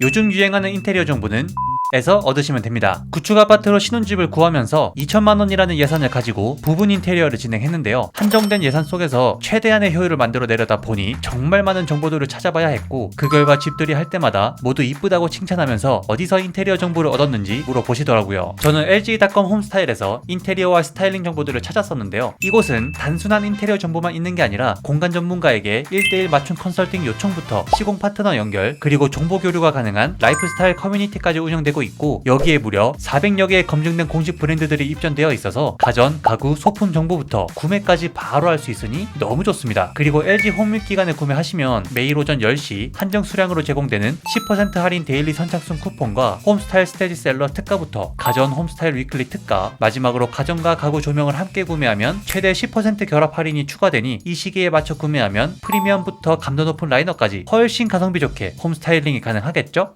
요즘 유행하는 인테리어 정보는 에서 얻으시면 됩니다. 구축 아파트로 신혼집을 구하면서 2천만 원이라는 예산을 가지고 부분 인테리어를 진행했는데요. 한정된 예산 속에서 최대한의 효율을 만들어 내려다 보니 정말 많은 정보들을 찾아봐야 했고 그 결과 집들이 할 때마다 모두 이쁘다고 칭찬하면서 어디서 인테리어 정보를 얻었는지 물어보시더라고요. 저는 LG.com 홈스타일에서 인테리어와 스타일링 정보들을 찾았었는데요. 이곳은 단순한 인테리어 정보만 있는 게 아니라 공간 전문가에게 1대1 맞춤 컨설팅 요청부터 시공 파트너 연결 그리고 정보 교류가 가능한 라이프스타일 커뮤니티까지 운영되고 있고 여기에 무려 400여 개의 검증된 공식 브랜드들이 입점되어 있어서 가전, 가구, 소품 정보부터 구매까지 바로 할 수 있으니 너무 좋습니다. 그리고 LG 홈밋 기간에 구매하시면 매일 오전 10시 한정 수량으로 제공되는 10% 할인 데일리 선착순 쿠폰과 홈스타일 스테디셀러 특가부터 가전 홈스타일 위클리 특가 마지막으로 가전과 가구 조명을 함께 구매하면 최대 10% 결합 할인이 추가되니 이 시기에 맞춰 구매하면 프리미엄부터 감도 높은 라이너까지 훨씬 가성비 좋게 홈 스타일링이 가능하겠죠?